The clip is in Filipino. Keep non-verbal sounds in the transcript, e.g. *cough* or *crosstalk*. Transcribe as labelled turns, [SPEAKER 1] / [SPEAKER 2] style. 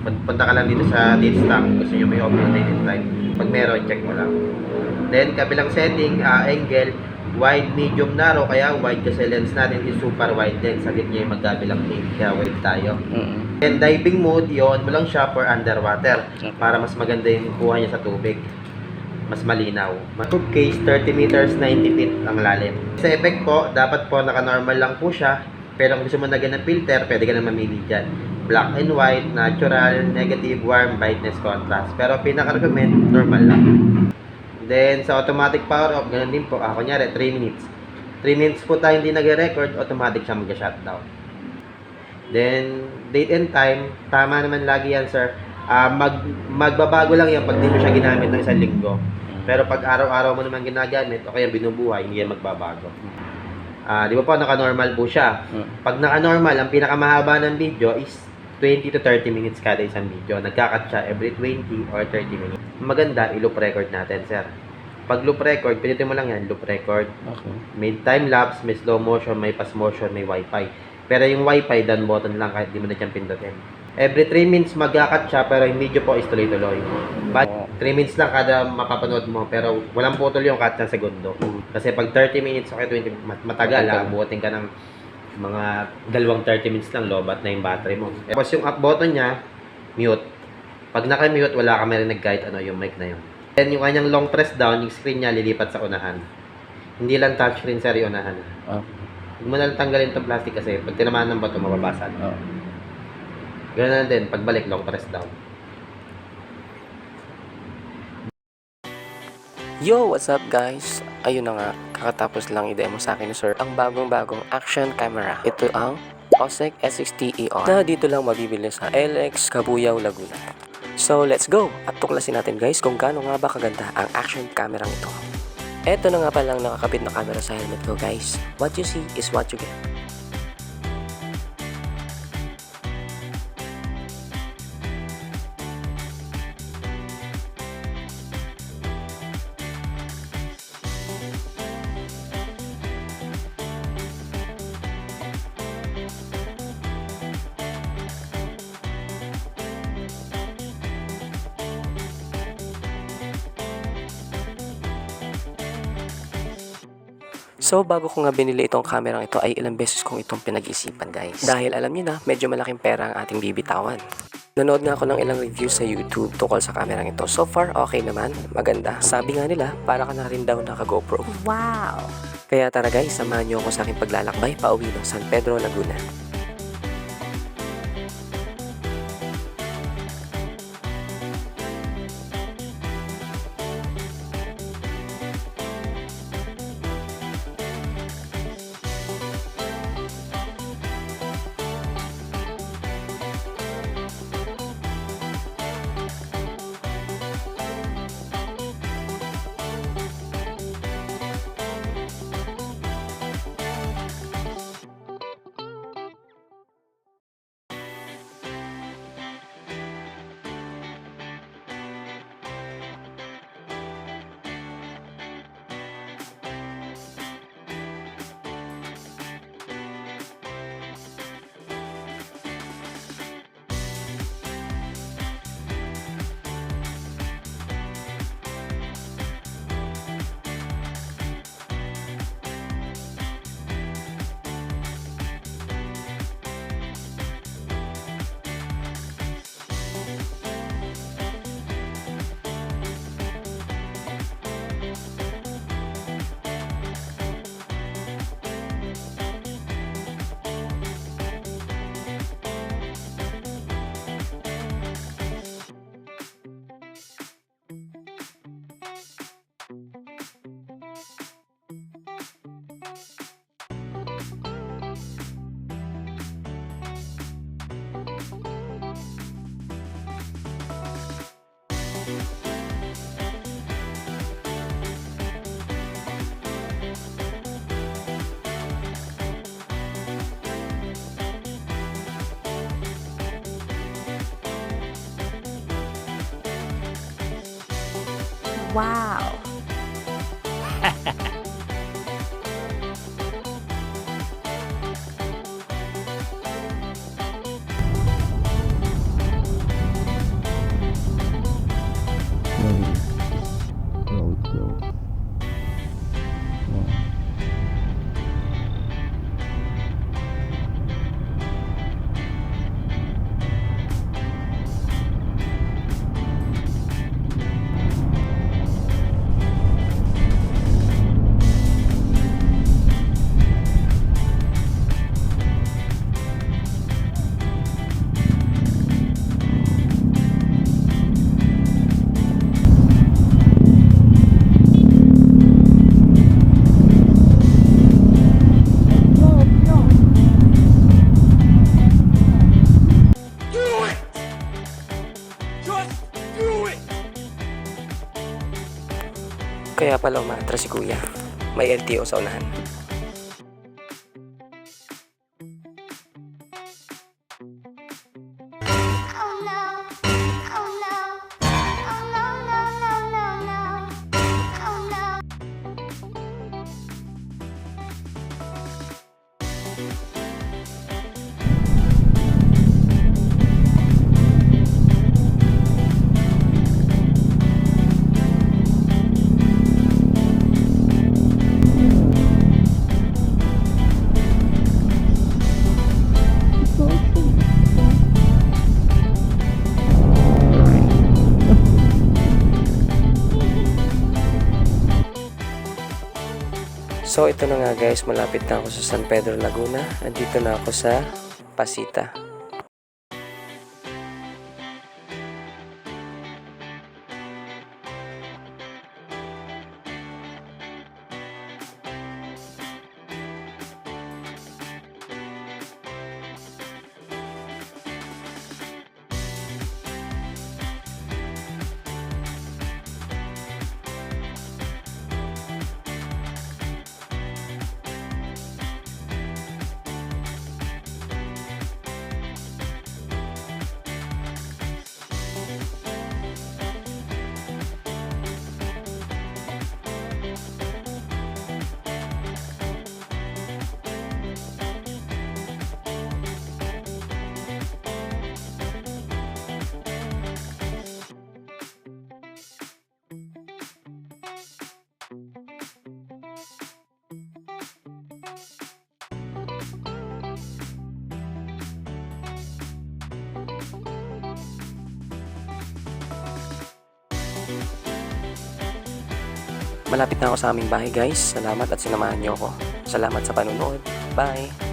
[SPEAKER 1] Pun- Punta ka lang dito sa date stock. Gusto nyo may open date and time. Pag meron, check mo lang. Then, kabilang setting, ah, angle, wide, medium, narrow. Kaya wide kasi lens natin is super wide lens. Sa niya yung magkabilang lane. Kaya wide tayo.
[SPEAKER 2] Mm.
[SPEAKER 1] Then, diving mode, yon mo lang siya for underwater.
[SPEAKER 2] Okay.
[SPEAKER 1] Para mas maganda yung kuha niya sa tubig. Mas malinaw. Tube case, 30 meters, 90 feet ang lalim. Sa effect po, dapat po naka-normal lang po siya. Pero kung gusto mo lagyan ng filter, pwede ka na mamili dyan. Black and white, natural, negative, warm, brightness, contrast. Pero pinaka-recommend, normal lang. Then, sa automatic power off, ganun din po. Ah, kunyari, 3 minutes. 3 minutes po tayo hindi nag-record, automatic siya mag-shutdown. Then, date and time, tama naman lagi yan, sir. Ah, mag, magbabago lang yan pag di mo siya ginamit ng isang linggo. Pero pag araw-araw mo naman ginagamit, o kaya binubuhay, hindi yan magbabago. Ah, di ba po, naka-normal po siya.
[SPEAKER 2] Mm.
[SPEAKER 1] Pag naka-normal, ang pinakamahaba ng video is 20 to 30 minutes kada isang video. Nagkakat siya every 20 or 30 minutes. Maganda, i-loop record natin, sir. Pag loop record, pinitin mo lang yan, loop record.
[SPEAKER 2] Okay.
[SPEAKER 1] May time-lapse, may slow motion, may fast motion, may wifi. Pero yung wifi, done button lang kahit di mo na dyan pindutin. Every 3 minutes magakat siya, pero yung video po is tuloy-tuloy. But 3 minutes lang kada mapapanood mo, pero walang putol yung cut ng segundo. Kasi pag 30 minutes o kaya 20, mat- matagal,
[SPEAKER 2] Matagal.
[SPEAKER 1] abutin ka ng mga dalawang 30 minutes lang, lobat na yung battery mo. Tapos yung up button niya, mute. Pag naka-mute, wala ka marinig kahit ano yung mic na yun. Then yung kanyang long press down, yung screen niya lilipat sa unahan. Hindi lang touchscreen sir yung unahan.
[SPEAKER 2] Okay.
[SPEAKER 1] Huwag mo na lang tanggalin itong plastic kasi pag tinamaan ng bato, mababasag.
[SPEAKER 2] Oh.
[SPEAKER 1] Ganun na din, pagbalik, long press down.
[SPEAKER 3] Yo, what's up guys? Ayun na nga, kakatapos lang i-demo sa akin ni Sir ang bagong-bagong action camera. Ito ang OSEC S60ER na dito lang mabibili sa LX Cabuyao, Laguna. So, let's go! At tuklasin natin guys kung gaano nga ba kaganda ang action camera ito. Ito na nga palang nakakabit na camera sa helmet ko guys. What you see is what you get. So, bago ko nga binili itong kamerang ito ay ilang beses kong itong pinag-isipan guys. Dahil alam niyo na, medyo malaking pera ang ating bibitawan. Nanood nga ako ng ilang reviews sa YouTube tungkol sa kamerang ito. So far, okay naman. Maganda. Sabi nga nila, para ka na rin daw naka GoPro.
[SPEAKER 4] Wow.
[SPEAKER 3] Kaya tara guys, samahan niyo ako sa aking paglalakbay pauwi ng San Pedro, Laguna.
[SPEAKER 4] Wow. *laughs*
[SPEAKER 3] Kaya pala umatras si kuya. May LTO sa unahan. So ito na nga guys, malapit na ako sa San Pedro Laguna. Andito na ako sa Pasita. Malapit na ako sa aming bahay guys. Salamat at sinamahan niyo ako. Salamat sa panunood. Bye!